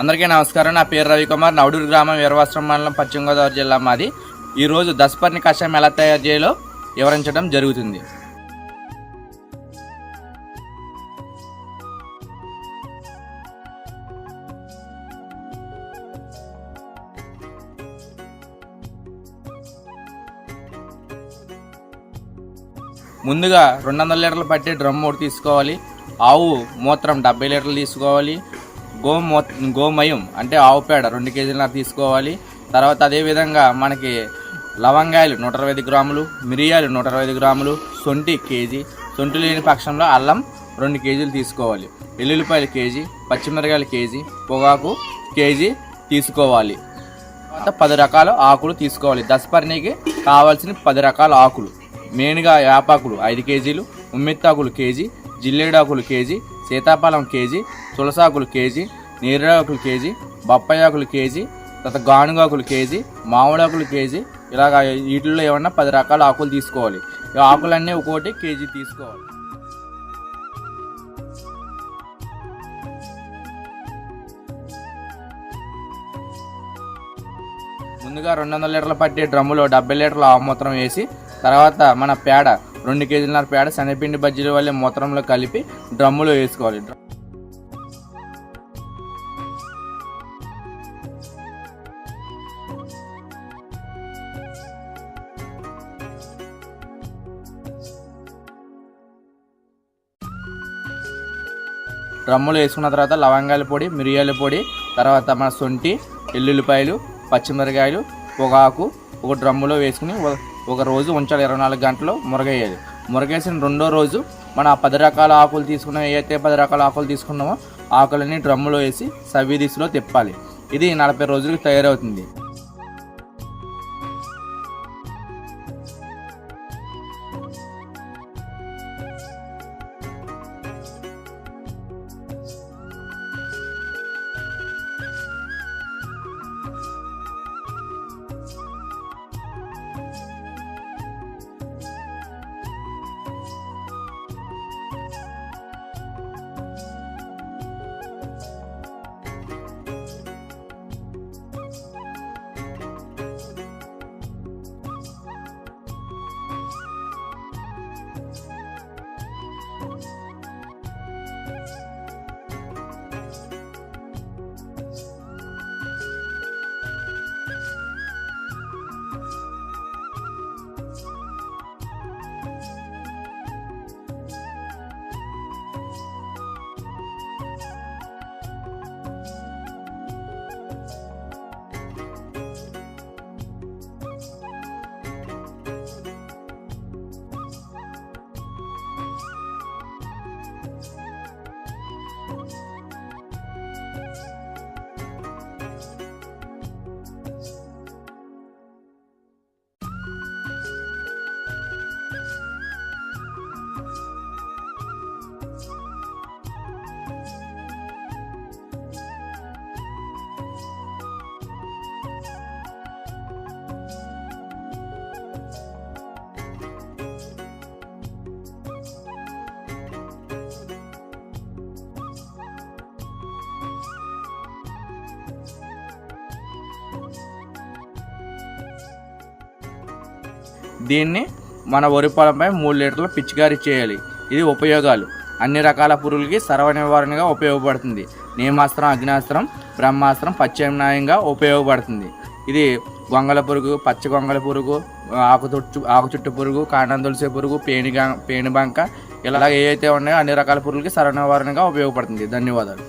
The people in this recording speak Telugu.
అందరికీ నమస్కారం. నా పేరు రవికుమార్. నవడూరు గ్రామం వీరవాశ్రం మండలం పశ్చిమ గోదావరి జిల్లా మాది. ఈరోజు దస్పర్ని కషాయం ఎలా తయారు చేయాలో వివరించడం జరుగుతుంది. ముందుగా రెండు వందల లీటర్లు పట్టే డ్రమ్ ఒకటి తీసుకోవాలి. ఆవు మూత్రం డెబ్బై లీటర్లు తీసుకోవాలి. గోమో గోమయం అంటే ఆవు పేడ రెండు కేజీలన్నర తీసుకోవాలి. తర్వాత అదేవిధంగా మనకి లవంగాయలు నూట అరవై ఐదు గ్రాములు మిరియాలు నూట అరవై ఐదు గ్రాములు సొంటి కేజీ. సొంటి లేని పక్షంలో అల్లం రెండు కేజీలు తీసుకోవాలి. ఎల్లుల్లిపాయలు కేజీ పచ్చిమిరకాయలు కేజీ పొగాకు కేజీ తీసుకోవాలి. తర్వాత పది రకాల ఆకులు తీసుకోవాలి. దసపర్ణికి కావాల్సిన పది రకాల ఆకులు. మెయిన్గా యాపాకులు ఐదు కేజీలు ఉమ్మెత్తాకులు కేజీ జిల్లేడాకులు కేజీ సీతాఫలం కేజీ తులసాకులు కేజీ నీరాకులు కేజీ బొప్పాయాకులు కేజీ తర్వాత గానుగాకులు కేజీ మామిడాకులు కేజీ. ఇలాగ వీటిల్లో ఏమన్నా పది రకాల ఆకులు తీసుకోవాలి. ఈ ఆకులన్నీ ఒక్కోటి కేజీ తీసుకోవాలి. ముందుగా రెండు వందల లీటర్లు పట్టే డ్రమ్ములో డెబ్బై లీటర్ల ఆవు వేసి తర్వాత మన పేడ రెండు కేజీలన్నర పేడ శనగపిండి బజ్జీల వల్ల మూత్రంలో కలిపి డ్రమ్ములో వేసుకోవాలి. డ్రమ్ములు వేసుకున్న తర్వాత లవంగాల పొడి మిరియాల పొడి తర్వాత మన సొంటి ఎల్లుల్లిపాయలు పచ్చిమిరకాయలు పొగాకు ఒక డ్రమ్ములో వేసుకుని ఒక- రోజు ఉంచాలి ఇరవై నాలుగు గంటలు మురగేయాలి మురగేసిన రెండో రోజు మన ఆ పది రకాల ఆకులు తీసుకున్న ఏదైతే పది రకాల ఆకులు తీసుకున్నామో ఆకులన్నీ డ్రమ్ములో వేసి సవ్య దిశలో తిప్పాలి. ఇది నలభై రోజులకు తయారవుతుంది. దీన్ని మన వరి పొలంపై మూడు లీటర్ల పిచికారీ చేయాలి. ఇది ఉపయోగాలు. అన్ని రకాల పురుగులకి సర్వ నివారణగా ఉపయోగపడుతుంది. నేమాస్త్రం అగ్నాస్త్రం బ్రహ్మాస్త్రం ప్రత్యామ్నాయంగా ఉపయోగపడుతుంది. ఇది గొంగల పురుగు పచ్చ గొంగళ పురుగు ఆకుచుట్టు ఆకుచుట్టు ఆకు చుట్టు పురుగు కాండం తులసే పురుగు పేని బంక ఇలా ఏవైతే ఉన్నాయో అన్ని రకాల పురుగులకి సర్వ నివారణగా ఉపయోగపడుతుంది. ధన్యవాదాలు.